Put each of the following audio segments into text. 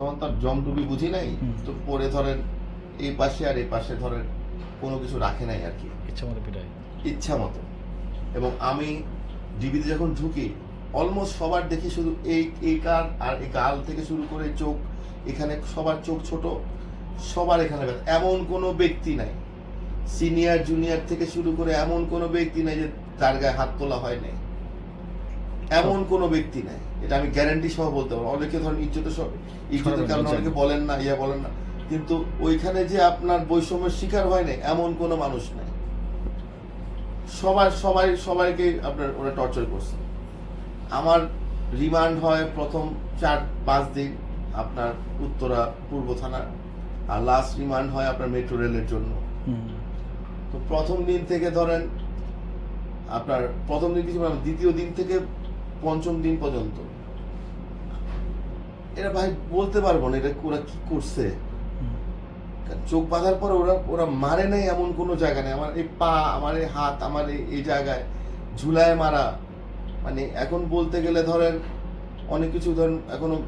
তখন তার জমটুবি বুঝি নাই। তো পরে ধরেন এই পাশে আর এই পাশে ধরেন কোনো কিছু রাখে নাই আর কি। ইচ্ছা মতো পিটাই ইচ্ছা মতো। এবং আমি ডিবিতে যখন ঢুকি অলমোস্ট সবার দেখি শুধু এই এই কান আর এই গাল থেকে শুরু করে চোখ এখানে সবার চোখ ছোট সবার এখানে ব্যথা। এমন কোনো ব্যক্তি নাই। সিনিয়র জুনিয়র থেকে শুরু করে এমন কোনো ব্যক্তি নাই যে তার গায়ে হাত তোলা হয় নাই। এমন কোনো ব্যক্তি নাই। এটা আমি গ্যারান্টি সহ বলতে পারব অনেকে ধরেন ইজ্জতের সব ইজ্জতের কারণে অনেকে বলেন না ইয়া বলেন না। কিন্তু ওইখানে যে আপনার বৈষম্যের শিকার হয় নাই এমন কোনো মানুষ নাই। সবার সবাই সবাইকে আপনার ওরা টর্চার করছে। আমার রিমান্ড হয় প্রথম চার পাঁচ দিন আপনার উত্তরা পূর্ব থানার। আর লাস্ট রিমান্ড হয় আপনার মেট্রো রেলের জন্য। তো প্রথম দিন থেকে ধরেন আপনার প্রথম দিন কিছু দ্বিতীয় দিন থেকে পঞ্চম দিন পর্যন্ত। এটা ভাই বলতে পারব না এটা ওরা কি করছে। চোখ বাঁধার পর ওরা ওরা মারে নাই এমন কোনো জায়গা নেই। আমার এই পা, আমার এই হাত, আমার এই- জায়গায় ঝুলায় মারা। মানে এখন বলতে গেলে ধরেন অনেক কিছু ধরেন এখনও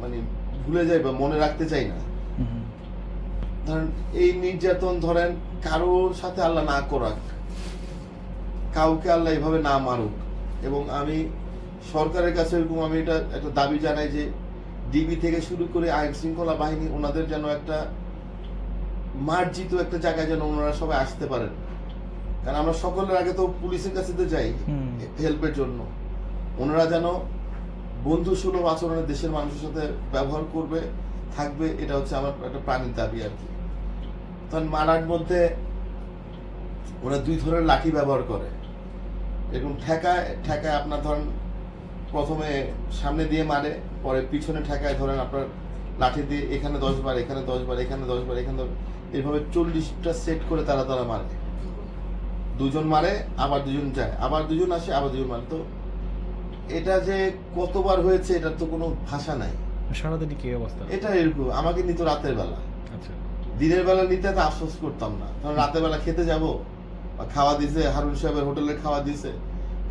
মানে ভুলে যাই বা মনে রাখতে চাই না। ধরেন এই নির্যাতন ধরেন কারোর সাথে আল্লাহ না করাক। কাউকে আল্লাহ এভাবে না মারুক। এবং আমি সরকারের কাছে এরকম আমি এটা একটা দাবি জানাই যে ডিবি থেকে শুরু করে আইন শৃঙ্খলা বাহিনী ওনাদের যেন একটা মার্জিত একটা জায়গায় যেন ওনারা সবাই আসতে পারেন। কারণ আমরা সকলের আগে তো পুলিশের কাছে তো যাই হেল্পের জন্য। ওনারা যেন বন্ধু সুলভ আচরণে দেশের মানুষের সাথে ব্যবহার করবে থাকবে এটা হচ্ছে আমার একটা প্রাণীর দাবি আর কি। তখন মারার মধ্যে ওরা দুই ধরনের লাঠি ব্যবহার করে। এরকম ঠেকায় ঠেকায় আপনার ধরেন প্রথমে সামনে দিয়ে মারে পরে পিছনে ঠেকায় ধরেন আপনার লাঠি দিয়ে এখানে দশ বার এখানে দশ বার এখানে দশ বার এখানে এভাবে চল্লিশটা সেট করে তারা তারা মারে। দুজন মারে আবার দুজন যায় আবার দুজন আসে আবার দুজন মারে। তো এটা যে কতবার হয়েছে এটার তো কোনো ভাষা নাই। সারাদিন কি অবস্থা? এটা এরকম আমাকে নিত রাতের বেলা। আচ্ছা। দিনের বেলা নিতে তো আফসোস করতাম না। কারণ রাতের বেলা খেতে যাব বা খাওয়া দিছে হারুন সাহেবের হোটেলে খাওয়া দিছে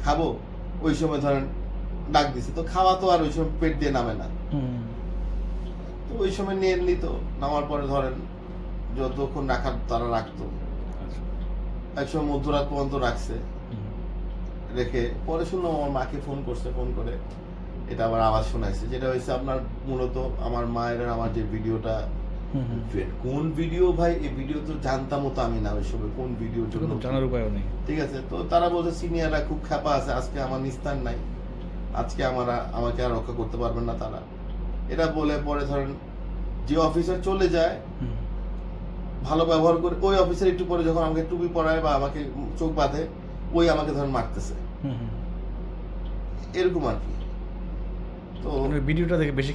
খাব ওই সময় ধরেন ডাক দিছে। তো খাওয়া তো আর ওই সময় পেট দিয়ে নামে না। হুম। তো ওই সময় নিয়ে নিত নামার পরে ধরেন যতক্ষণ রাখার তারা রাখতো। এক সময় মধ্যরাত পর্যন্ত রাখছে। রেখে পরে শুনলাম আমার মাকে ফোন করছে ফোন করে এটা আবার আওয়াজ শোনাইছে যেটা হয়েছে আপনার মূলত আমার মায়ের আমার যে ভিডিওটা। কোন ভিডিও ভাই এই ভিডিও তো জানতামও তো আমি না ওই সময় কোন কোনো জানার উপায়ও নেই। ঠিক আছে? তো তারা বলছে সিনিয়ররা খুব খ্যাপা আছে আজকে আমার নিস্তার নাই। আজকে আমারা আমাকে আর রক্ষা করতে পারবেন না তারা। এটা বলে পরে ধরেন যে অফিসার চলে যায় ভালো ব্যবহার করে ওই অফিসার একটু পরে যখন আমাকে টুপি পরায় বা আমাকে চোখ বাঁধে ওই আমাকে ধরেন মারতেছে। এরকম আর কি। তো মানে ভিডিওটা দেখে বেশি